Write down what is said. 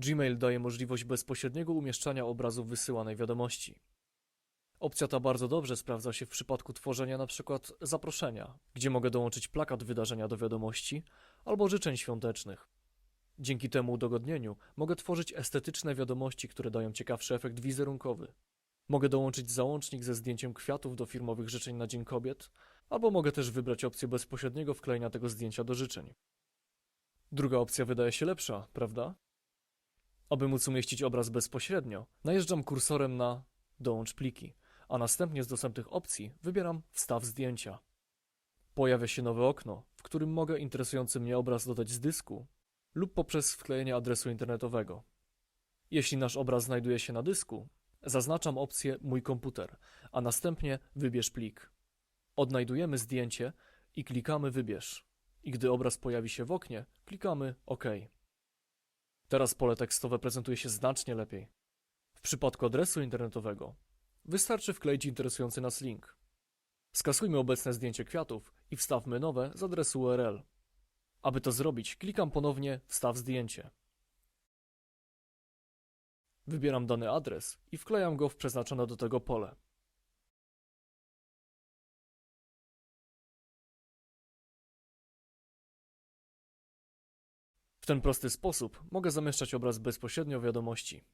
Gmail daje możliwość bezpośredniego umieszczania obrazu wysyłanej wiadomości. Opcja ta bardzo dobrze sprawdza się w przypadku tworzenia np. zaproszenia, gdzie mogę dołączyć plakat wydarzenia do wiadomości albo życzeń świątecznych. Dzięki temu udogodnieniu mogę tworzyć estetyczne wiadomości, które dają ciekawszy efekt wizerunkowy. Mogę dołączyć załącznik ze zdjęciem kwiatów do firmowych życzeń na Dzień Kobiet, albo mogę też wybrać opcję bezpośredniego wklejenia tego zdjęcia do życzeń. Druga opcja wydaje się lepsza, prawda? Aby móc umieścić obraz bezpośrednio, najeżdżam kursorem na Dołącz pliki, a następnie z dostępnych opcji wybieram Wstaw zdjęcia. Pojawia się nowe okno, w którym mogę interesujący mnie obraz dodać z dysku lub poprzez wklejenie adresu internetowego. Jeśli nasz obraz znajduje się na dysku, zaznaczam opcję Mój komputer, a następnie Wybierz plik. Odnajdujemy zdjęcie i klikamy Wybierz. I gdy obraz pojawi się w oknie, klikamy OK. Teraz pole tekstowe prezentuje się znacznie lepiej. W przypadku adresu internetowego wystarczy wkleić interesujący nas link. Skasujmy obecne zdjęcie kwiatów i wstawmy nowe z adresu URL. Aby to zrobić, klikam ponownie Wstaw zdjęcie. Wybieram dany adres i wklejam go w przeznaczone do tego pole. W ten prosty sposób mogę zamieszczać obraz bezpośrednio w wiadomości.